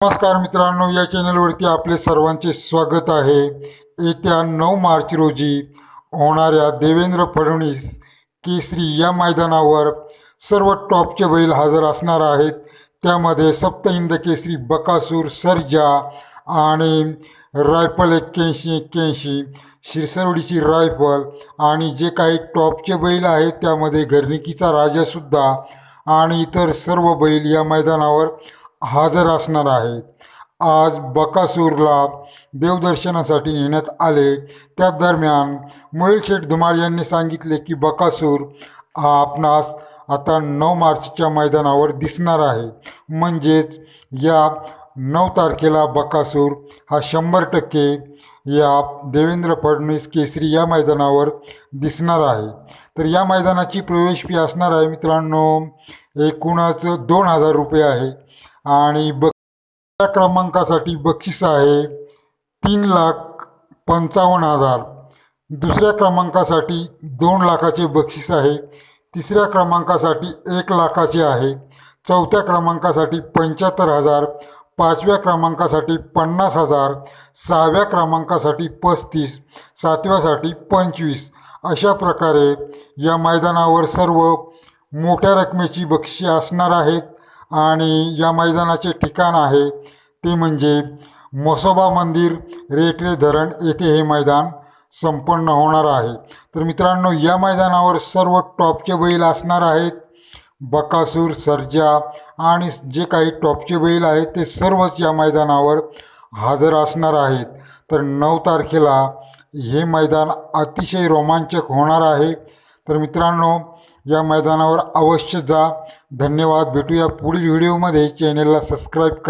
नमस्कार मित्रांनो या चॅनलवरती आपले सर्वांचे स्वागत आहे. येत्या नऊ मार्च रोजी होणाऱ्या देवेंद्र फडणवीस केसरी या मैदानावर सर्व टॉपचे बैल हजर असणार आहेत. त्यामध्ये सप्तहिंद केसरी बकासूर सर्जा आणि रायफल एक्क्याऐंशी एक्क्याऐंशी शिरसरवडीची रायफल आणि जे काही टॉपचे बैल आहेत त्यामध्ये घरणिकीचा राजासुद्धा आणि इतर सर्व बैल या मैदानावर हजर असणार आहेत आज बकासूरला देवदर्शनासाठी नेण्यात आले. त्या दरम्यान मोहिल शेठ धुमाळ यांनी सांगितले की बकासूर हा आपणास आता नऊ मार्चच्या मैदानावर दिसणार आहे. म्हणजेच या नऊ तारखेला बकासूर हा शंभर टक्के या देवेंद्र फडणवीस केसरी या मैदानावर दिसणार आहे. तर या मैदानाची प्रवेश फी असणार आहे मित्रांनो एकूणच दोन हजार रुपये आहे. आणि ब क्रमांकासाठी बक्षीस आहे तीन लाख पंचावन्न हजार. दुसऱ्या क्रमांकासाठी दोन लाखाचे बक्षीस आहे. तिसऱ्या क्रमांकासाठी एक लाखाचे आहे. चौथ्या क्रमांकासाठी पंच्याहत्तर हजार. पाचव्या क्रमांकासाठी पन्नास हजार. सहाव्या क्रमांकासाठी पस्तीस. सातव्यासाठी पंचवीस. अशा प्रकारे या मैदानावर सर्व मोठ्या रकमेची बक्षिसे असणार आहेत. आणि या मैदानाचे ठिकाण आहे ते म्हणजे मसोबा मंदिर रेटरे धरण येथे हे मैदान संपन्न होणार आहे. तर मित्रांनो या मैदानावर सर्व टॉपचे बैल असणार आहेत. बकासूर सर्जा आणि जे काही टॉपचे बैल आहेत ते सर्वच या मैदानावर हजर असणार आहेत. तर नऊ तारखेला हे मैदान अतिशय रोमांचक होणार आहे. तर मित्रांनो या मैदानावर अवश्य जा. धन्यवाद. भेटूया पुढील व्हिडिओमध्ये चॅनेलला सबस्क्राईब करा.